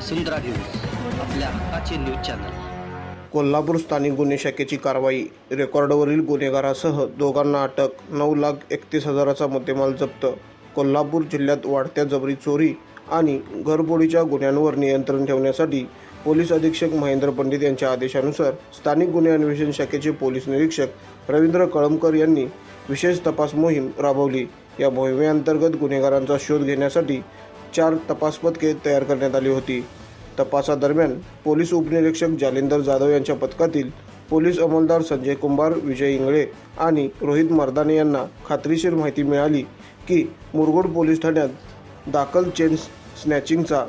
वसुंधरा news आपल्या हक्काचे news channel. Kolhapur स्थानिक गुन्हे शाखेची कारवाई रेकॉर्डवरील गुन्हेगारासह दोघांना अटक नऊ लाख एकतीस हजाराचा मुद्देमाल जप्त. कोल्हापूर जिल्ह्यात वाढत्या जबरी चोरी आणि घरबोडीच्या गुन्ह्यांवर नियंत्रण ठेवण्यासाठी पोलीस अधीक्षक महेंद्र पंडित यांच्या आदेशानुसार स्थानिक गुन्हे अन्वेषण शाखेचे पोलीस निरीक्षक रवींद्र कळमकर यांनी विशेष तपास मोहीम राबवली. या मोहिमेअंतर्गत गुन्हेगारांचा शोध घेण्यासाठी चार तपास पथके तयार करण्यात आली होती. तपासादरम्यान पोलीस उपनिरीक्षक जालिंदर जाधव यांच्या पथकातील पोलीस अंमलदार संजय कुंभार विजय इंगळे आणि रोहित मर्दाने यांना खात्रीशीर माहिती मिळाली की मुरगुड पोलीस ठाण्यात दाखल चेन स्नॅचिंगचा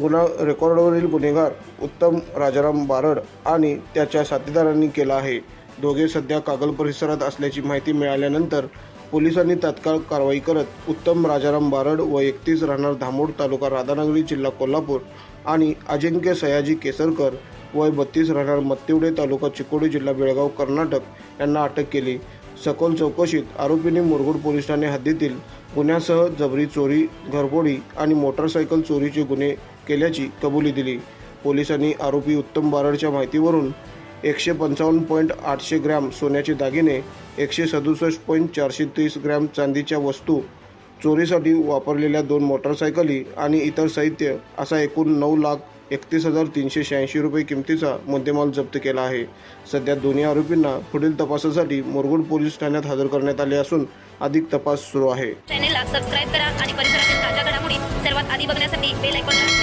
गुन्हा रेकॉर्डवरील गुन्हेगार उत्तम राजाराम बारड आणि त्याच्या साथीदारांनी केला आहे. दोघे सध्या कागल परिसरात असल्याची माहिती मिळाल्यानंतर पोलिसांनी तात्काळ कारवाई करत उत्तम राजाराम बारड व एकतीस राहणार धामोड तालुका राधानगरी जिल्हा कोल्हापूर आणि अजिंक्य सयाजी केसरकर वय बत्तीस राहणार मत्तिवडे तालुका चिकोडी जिल्हा बेळगाव कर्नाटक यांना अटक केली. सखोल चौकशीत आरोपींनी मुरगुड पोलीस ठाणे हद्दीतील गुन्ह्यासह जबरी चोरी घरफोडी आणि मोटारसायकल चोरीचे गुन्हे केल्याची कबुली दिली. पोलिसांनी आरोपी उत्तम बारडच्या माहितीवरून एकशे पंचावन्न पॉईंट आठशे ग्रॅम सोन्याचे दागिने एकशे सदुसष्ट पॉईंट चारशे तीस ग्रॅम चांदीच्या वस्तू चोरीसाठी वापरलेल्या दोन मोटारसायकली आणि इतर साहित्य असा एकूण नऊ लाख एकतीस हजार तीनशे शहाऐंशी रुपये किमतीचा मुद्देमाल जप्त केला आहे. सध्या दोन्ही आरोपींना पुढील तपासासाठी मुरगुड पोलीस ठाण्यात हजर करण्यात आले असून अधिक तपास सुरू आहे. चॅनेलला सबस्क्राईब करा आणि परिसरातील ताज्या घडामोडी सर्वात आधी बघण्यासाठी बेल आयकॉनला